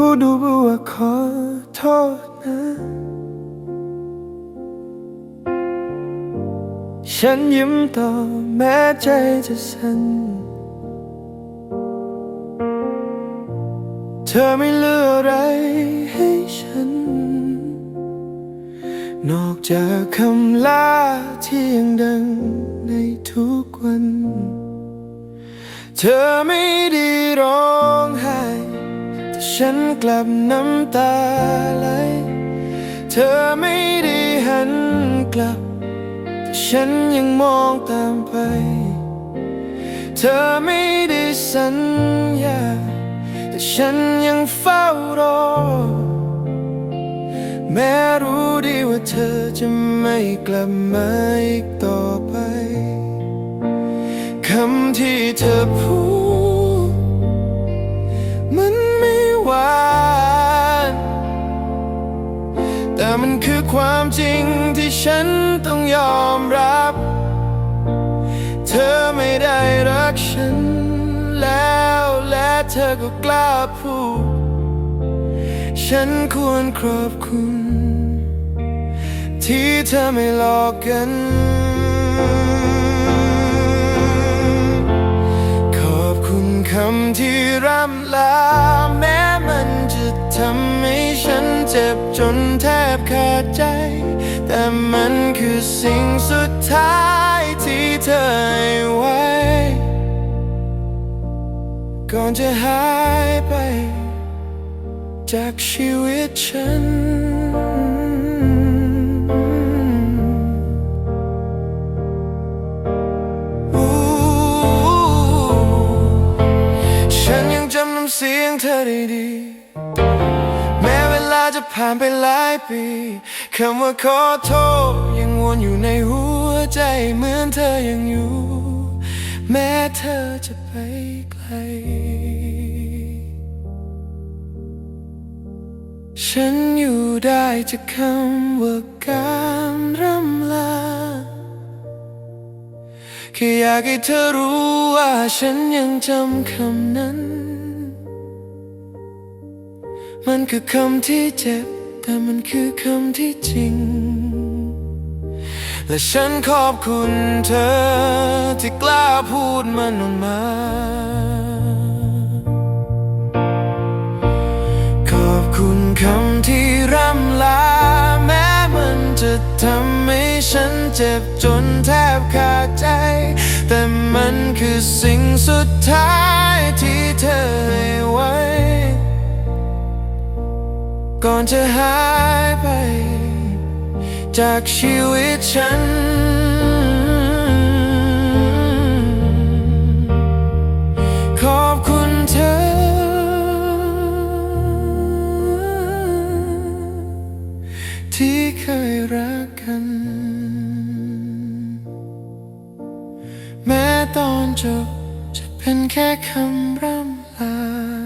พูดดูว่าขอโทษนะ ฉันยิ้มต่อแม้ใจจะสั่นเธอไม่เหลืออะไรให้ฉัน นอกจากคำลาที่ยังดังในทุกวัน เธอไม่ด้ร้องไห้แต่ ฉันกลับน้ำตาไหล เธอไม่ได้หันกลับ แต่ฉันยังมองตามไป เธอไม่ได้สัญญา แต่ฉันยังเฝ้ารอ แม้รู้ดีว่าเธอจะไม่กลับมาอีกต่อไป คำที่เธอพูด แต่มันคือความจริงที่ฉันต้องยอมรับ เธอไม่ได้รักฉันแล้วและเธอก็กล้าพูด ฉันควรขอบคุณ ที่เธอไม่หลอกกัน เจ็บจนแทบขาดใจ แต่มันคือสิ่งสุดท้ายที่เธอให้ไว้ ก่อนจะหายไป จากชีวิตฉัน ฉันยังจำน้ำเสียงเธอได้ดี จะผ่านไปหลายปีคำว่าขอโทษยังวนอยู่ในหัวใจเหมือนเธอยังอยู่ แม้เธอจะไปไกล ฉันอยู่ได้จากคำว่าการร่ำลาแค่อยากให้เธอรู้ว่าฉันยังจำคำนั้น มันคือคำที่เจ็บ แต่มันคือคำที่จริง และฉันขอบคุณเธอที่กล้าพูดมันออกมา ขอบคุณคำที่ร่ำลา แม้มันจะทำให้ฉันเจ็บจนแทบขาดใจ แต่มันคือสิ่งสุดท้ายที่ ก่อนจะหายไป จากชีวิตฉัน ขอบคุณเธอ ที่เคยรักกัน แม้ตอนจบจะเป็นแค่คำร่ำลา